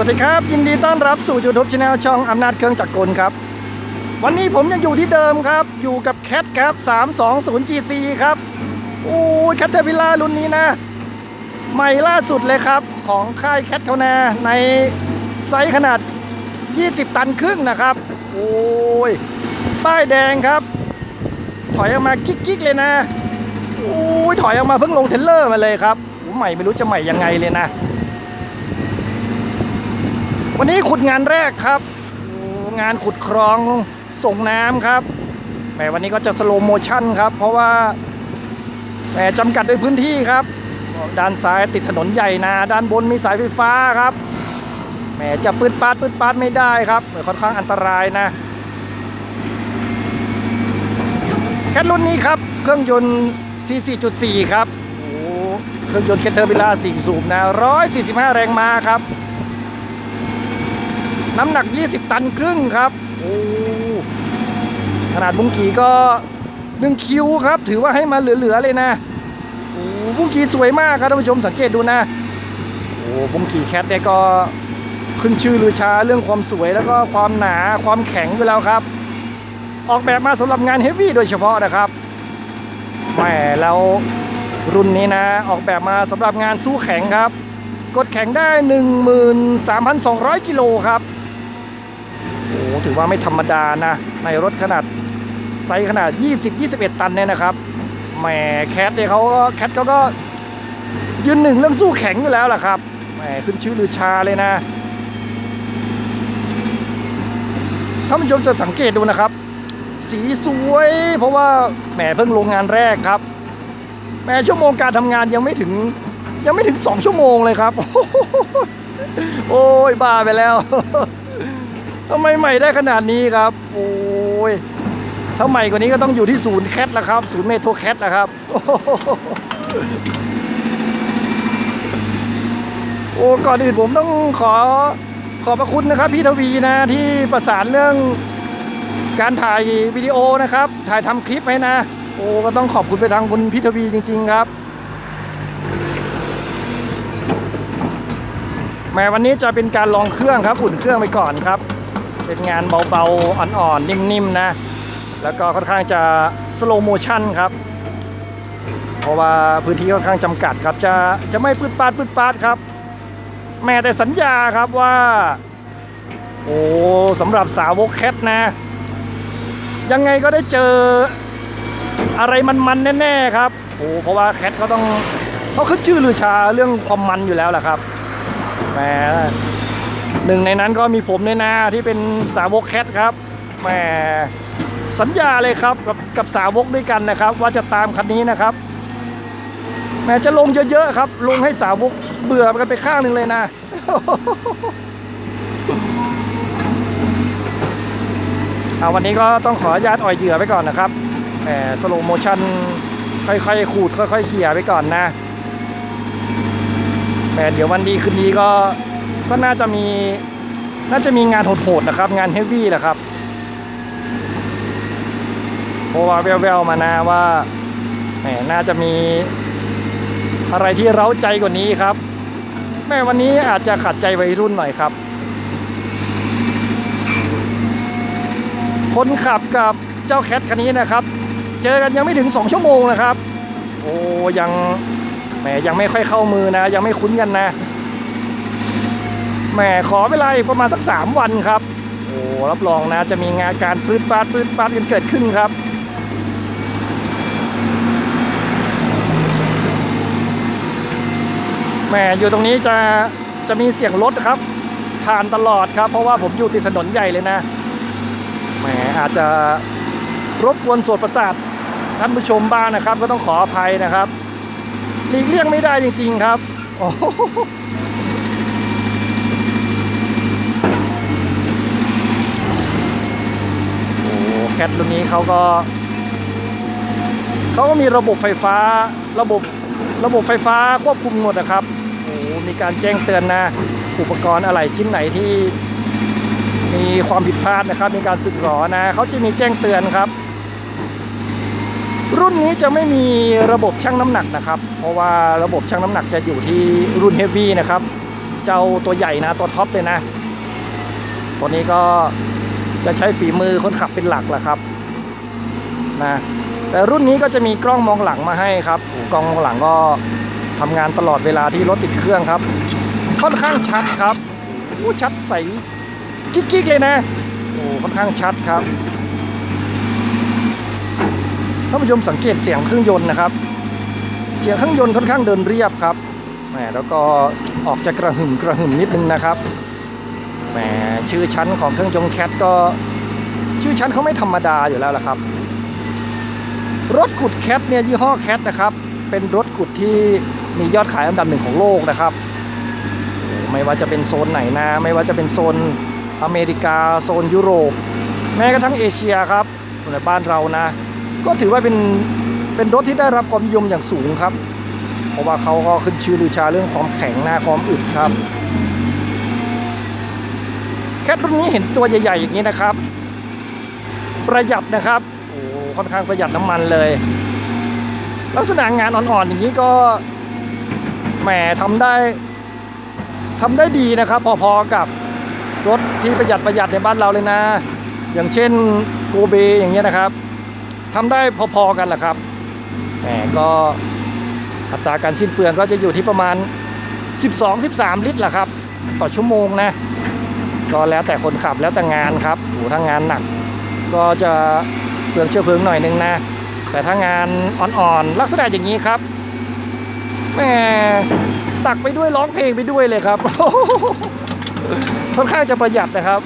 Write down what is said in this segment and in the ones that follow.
สวัสดีครับ ยินดีต้อนรับสู่ YouTube c h anel ช่องอำนาจเครื่องจักรกลครับ วันนี้ผมยังอยู่ที่เดิมครับ อยู่กับแคทครับ 320 GC ครับโอ้ยแคทเทอร์พิล่ารุ่นนี้นะ ใหม่ล่าสุดเลยครับ ของค่ายแคทเขานาในไซส์ขนาด 20 ตันครึ่งนะครับ โอ้ย ป้ายแดงครับ ถอยออกมากิ๊กๆเลยนะโอ้ยถอยออกมาเพิ่งลงเทรลเลอร์มาเลยครับใหม่ไม่รู้จะใหม่ยังไงเลยนะ วันนี้ขุดงานแรกครับ งานขุดคลองส่งน้ำครับแหมวันนี้ก็จะสโลโมชั่นครับ เพราะว่าแหมจำกัดด้วยพื้นที่ครับ ด้านซ้ายติดถนนใหญ่นะด้านบนมีสายไฟฟ้าครับแหมจะปืดปาดปืดปาดไม่ได้ครับค่อนข้างอันตรายนะแคทรุ่นนี้ครับเครื่องยนต์ C4.4 ครับโอ้เครื่องยนต์แคทเทอร์บิล่า4สูบนะ145 แรงม้าครับ น้ำหนัก 20 ตันครึ่งครับ โอ้ขนาดบุ้งกีก็หนึ่งคิวครับ ถือว่าให้มาเหลือๆเลยนะโอ้บุ้งกีสวยมากครับท่านผู้ชมสังเกตดูนะ โอ้บุ้งกีแคทเนี่ยก็ขึ้นชื่อลือชาเรื่องความสวยแล้วก็ความหนาความแข็งอยู่แล้วครับ ออกแบบมาสำหรับงานเฮฟวี่โดยเฉพาะนะครับแหมแล้วรุ่นนี้นะ ออกแบบมาสำหรับงานสู้แข็งครับ กดแข็งได้ 13,200 กิโลครับ โอ้ถือว่าไม่ธรรมดานะ ในรถขนาดไซส์ขนาด 20-21 ตันเนี่ยนะครับแหมแคทเนี่ยเขาก็แคทเขาก็ยืนหนึ่งเรื่องสู้แข็งอยู่แล้วล่ะครับแหมขึ้นชื่อลือชาเลยนะท่านผู้ชมจะสังเกตดูนะครับ สีสวย เพราะว่าแหมเพิ่งลงงานแรกครับแหมชั่วโมงการทำงานยังไม่ถึง ยังไม่ถึง2ชั่วโมงเลยครับ โอ้ยบ้าไปแล้ว ทำไมใหม่ได้ขนาดนี้ครับ โอ้ยถ้าใหม่กว่านี้ก็ต้องอยู่ที่ศูนย์แคทแล้วครับ ศูนย์เมโทรแคทนะครับ โอ้ก่อนอื่นผมต้องขอขอบพระคุณนะครับ พี่ทวีนะที่ประสานเรื่องการถ่ายวิดีโอนะครับ ถ่ายทำคลิปให้นะ โอ้ก็ต้องขอบคุณไปทางคุณพี่ทวีจริง ๆครับแม้วันนี้จะเป็นการลองเครื่องครับ อุ่นเครื่องไปก่อนครับ เป็นงานเบาๆ อ่อนๆ นิ่มๆ นะ แล้วก็ค่อนข้างจะสโลโมชั่นครับ เพราะว่าพื้นที่ค่อนข้างจำกัดครับ จะจะไม่ปืดปาดปืดปาดครับ แม้แต่สัญญาครับว่า โอ้สำหรับสาวกแคทนะ ยังไงก็ได้เจออะไรมันๆ แน่ๆ ครับโอ้เพราะว่าแคทเขาต้องเขาขึ้นชื่อลือชาเรื่องความมันอยู่แล้วแหละครับแหม หนึ่งในนั้นก็มีผมเนี่ยนะที่เป็นสาวกแคทครับแหมสัญญาเลยครับกับกับสาวกด้วยกันนะครับ ว่าจะตามคันนี้นะครับแหมจะลงเยอะๆครับ ลงให้สาวกเบื่อกันไปข้างหนึ่งเลยนะเอาวันนี้ก็ต้องขออนุญาตอ่อยเหยื่อไปก่อนนะครับแหมสโลโมชั่นค่อยๆขูดค่อยๆเขี่ยไปก่อนนะแต่เดี๋ยววันดีคืนดีก็ ก็น่าจะมีน่าจะมีงานโหดๆนะครับ งานเฮฟวี่นะครับเพราะว่าแววๆมานะว่าแหมน่าจะมีอะไรที่เร้าใจกว่านี้ครับ แม่วันนี้อาจจะขัดใจวัยรุ่นหน่อยครับ คนขับกับเจ้าแคทคันนี้นะครับ เจอกันยังไม่ถึง 2 ชั่วโมงนะครับ โอ้ยังแหมยังไม่ค่อยเข้ามือนะ ยังไม่คุ้นกันนะ แหมขอเวลาอีกประมาณสัก 3 วันครับ โอ้รับรองนะจะมีงานการปื้ดปาดปื้ดปาดกันเกิดขึ้นครับแหมอยู่ตรงนี้จะจะมีเสียงรถครับผ่านตลอดครับ เพราะว่าผมอยู่ติดถนนใหญ่เลยนะแหมอาจจะรบกวนสวนประสาทท่านผู้ชมบ้างนะครับ ก็ต้องขออภัยนะครับหลีกเลี่ยงไม่ได้จริง ๆ ครับโอ้โหโอ้ แคทรุ่นนี้เขาก็เขาก็มีระบบไฟฟ้าระบบระบบไฟฟ้าควบคุมหมดนะครับโอ้มีการแจ้งเตือนนะอุปกรณ์อะไรชิ้นไหนที่มีความผิดพลาดนะครับ มีการสึกหรอนะเขาจะมีแจ้งเตือนครับ รุ่นนี้จะไม่มีระบบชั่งน้ำหนักนะครับ เพราะว่าระบบชั่งน้ำหนักจะอยู่ที่รุ่นเฮฟวี่นะครับ เจ้าตัวใหญ่นะตัวท็อปเลยนะ ตัวนี้ก็ จะใช้ฝีมือคนขับเป็นหลักแหละครับนะแต่รุ่นนี้ก็จะมีกล้องมองหลังมาให้ครับกล้องมองหลังก็ทำงานตลอดเวลาที่รถติดเครื่องครับ ค่อนข้างชัดครับโอ้ชัดใสกิ๊กๆเลยนะโอ้ค่อนข้างชัดครับท่านผู้ชมสังเกตเสียงเครื่องยนต์นะครับ เสียงเครื่องยนต์ค่อนข้างเดินเรียบครับแหมแล้วก็ออกจะกระหึ่มกระหึ่มนิดนึงนะครับแหม ชื่อชั้นของเครื่องยนต์แคทก็ชื่อชั้นเขาไม่ธรรมดาอยู่แล้วล่ะครับ รถขุดแคทเนี่ยยี่ห้อแคทนะครับ เป็นรถขุดที่มียอดขายอันดับหนึ่งของโลกนะครับ ไม่ว่าจะเป็นโซนไหนนะ ไม่ว่าจะเป็นโซนอเมริกาโซนยุโรป แม้กระทั่งเอเชียครับในบ้านเรานะ ก็ถือว่าเป็นเป็นรถที่ได้รับความนิยมอย่างสูงครับ เพราะว่าเขาก็ขึ้นชื่อลือชาเรื่องความแข็งหน้าความอึดครับ คทรุ่นนี้เห็นตัวใหญ่ๆอย่างนี้นะครับ ประหยัดนะครับโอ้ค่อนข้างประหยัดน้ำมันเลย ลักษณะงานอ่อนๆอย่างนี้ก็แหมทำได้ทำได้ดีนะครับ พอๆกับรถที่ประหยัดประหยัดในบ้านเราเลยนะ อย่างเช่นโกเบอย่างเงี้ยนะครับทำได้พอๆกันแหละครับแหมก็อัตราการสิ้นเปลืองก็จะอยู่ที่ประมาณ 12-13 ลิตรแหละครับ ต่อชั่วโมงนะ ก็แล้วแต่คนขับแล้วแต่งานครับโอ้ถ้างานหนัก ก็จะเปลืองเชื้อเพลิงหน่อยนึงนะ แต่ถ้างานอ่อนๆลักษณะอย่างนี้ครับแหมตักไปด้วยร้องเพลงไปด้วยเลยครับค่อนข้างจะประหยัดนะครับ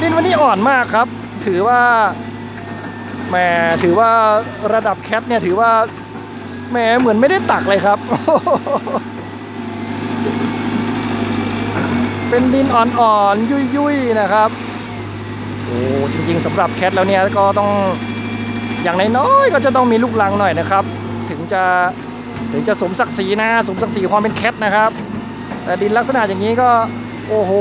ดินวันนี้อ่อนมากครับ ถือว่าแหมถือว่าระดับแคทเนี่ยถือว่า แหมเหมือนไม่ได้ตักเลยครับ เป็นดินอ่อนๆ ยุ่ยๆ นะครับ โอ้จริงๆสำหรับแคทแล้วเนี่ยก็ต้องอย่างน้อยๆก็จะต้องมีลูกลังหน่อยนะครับ ถึงจะถึงจะสมศักดิ์ศรีนะสมศักดิ์ศรีความเป็นแคทนะครับ แต่ดินลักษณะอย่างนี้ก็ โอ้โห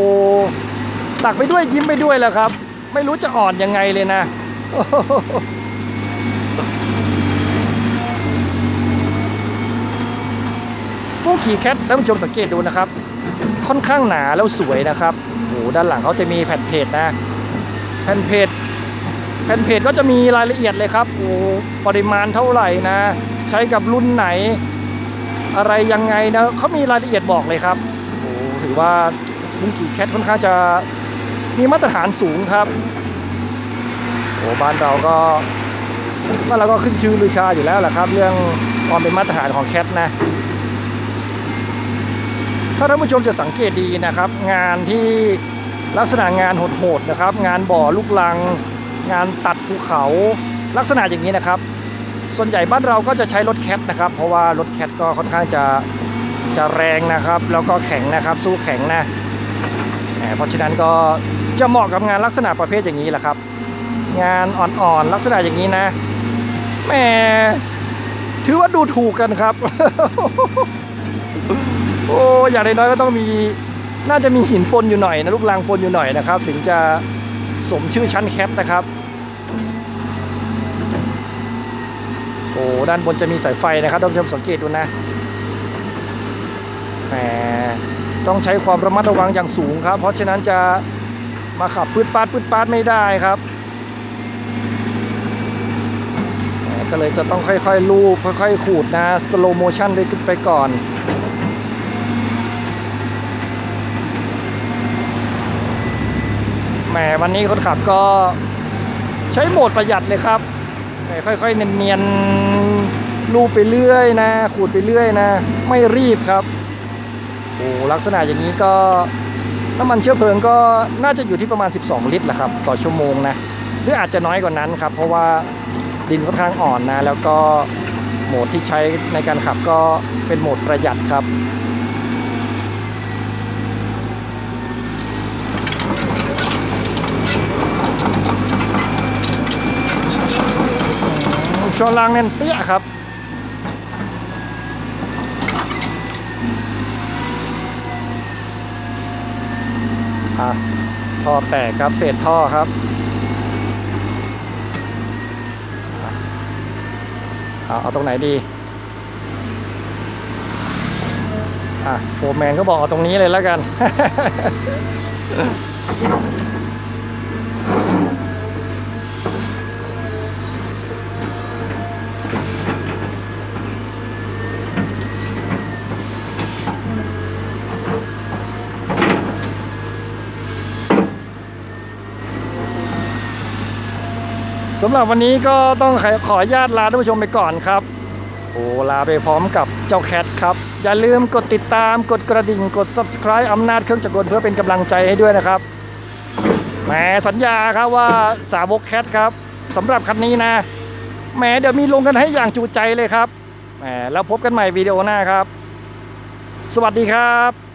ตักไปด้วยยิ้มไปด้วยแหละครับ ไม่รู้จะอ่อนยังไงเลยนะ ขี่แคทท่านผู้ชมสังเกตดูนะครับ ค่อนข้างหนาแล้วสวยนะครับโอ้ด้านหลังเขาจะมีแผ่นเพจนะ แผ่นเพจแผ่นเพจก็จะมีรายละเอียดเลยครับโอ้ปริมาณเท่าไหร่นะ ใช้กับรุ่นไหน อะไรยังไงนะเขามีรายละเอียดบอกเลยครับโอ้ถือว่ารุ่นขี่แคทค่อนข้างจะมีมาตรฐานสูงครับโอ้บ้านเราก็บ้านเราก็ขึ้นชื่อลือชาอยู่แล้วแหละครับ เรื่องความเป็นมาตรฐานของแคทนะ ถ้าท่านผู้ชมจะสังเกตดีนะครับ งานที่ลักษณะงานโหดๆนะครับ งานบ่อลูกลัง งานตัดภูเขาลักษณะอย่างนี้นะครับ ส่วนใหญ่บ้านเราก็จะใช้รถแคทนะครับ เพราะว่ารถแคทก็ค่อนข้างจะจะแรงนะครับ แล้วก็แข็งนะครับ สู้แข็งนะแหมเพราะฉะนั้นก็จะเหมาะกับงานลักษณะประเภทอย่างนี้แหละครับ งานอ่อนๆลักษณะอย่างนี้นะแหมถือว่าดูถูกกันครับ โอ้อย่างน้อยๆก็ต้องมีน่าจะมีหินปนอยู่หน่อยนะลูกรังปนอยู่หน่อยนะครับ ถึงจะสมชื่อชั้นแคทนะครับโอ้ด้านบนจะมีสายไฟนะครับท่านผู้ชมสังเกตดูนะแหมต้องใช้ความระมัดระวังอย่างสูงครับ เพราะฉะนั้นจะมาขับพืดปาดพืดปาดไม่ได้ครับก็เลยจะต้องค่อยๆลูบค่อยๆขูดนะสโลโมชั่นไปก่อน แหมวันนี้คนขับก็ใช้โหมดประหยัดเลยครับแหมค่อยๆเนียนๆลูบไปเรื่อยนะ ขูดไปเรื่อยนะ ไม่รีบครับโอ้ลักษณะอย่างนี้ก็น้ำมันเชื้อเพลิงก็น่าจะอยู่ที่ประมาณ 12 ลิตรแหละครับ ต่อชั่วโมงนะหรืออาจจะน้อยกว่านั้นครับ เพราะว่าดินค่อนข้างอ่อนนะ แล้วก็โหมดที่ใช้ในการขับก็เป็นโหมดประหยัดครับ ช่วงล่างแน่นเปี้ยครับอะท่อแตกครับ เศษท่อครับอะเอาเอาตรงไหนดีอะโฟร์แมนก็บอกเอาตรงนี้เลยแล้วกัน สำหรับวันนี้ก็ต้องขออนุญาตลาท่านผู้ชมไปก่อนครับโอ้ลาไปพร้อมกับเจ้าแคทครับ อย่าลืมกดติดตามกดกระดิ่งกด subscribe อำนาจเครื่องจักรกลเพื่อเป็นกำลังใจให้ด้วยนะครับแหมสัญญาครับว่าสาวกแคทครับสำหรับคันนี้นะแหมเดี๋ยวมีลงกันให้อย่างจุใจเลยครับแหมแล้วพบกันใหม่วิดีโอหน้าครับ สวัสดีครับ